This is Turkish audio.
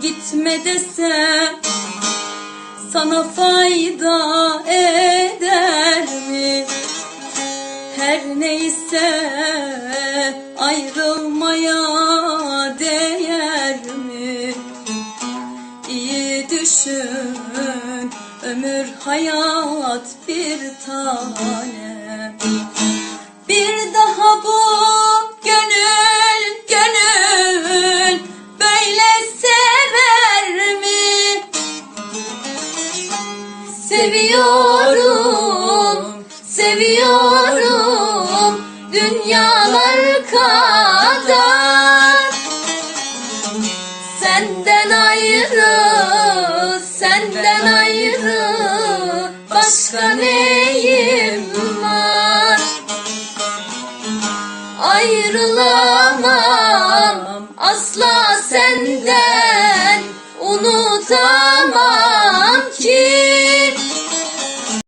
gitme desem sana fayda eder mi? Her neyse ayrılmaya değer mi? İyi düşün ömür hayat bir tane Seviyorum, seviyorum dünyalar kadar Senden ayrı, senden ayrı başka neyim var? Ayrılamam asla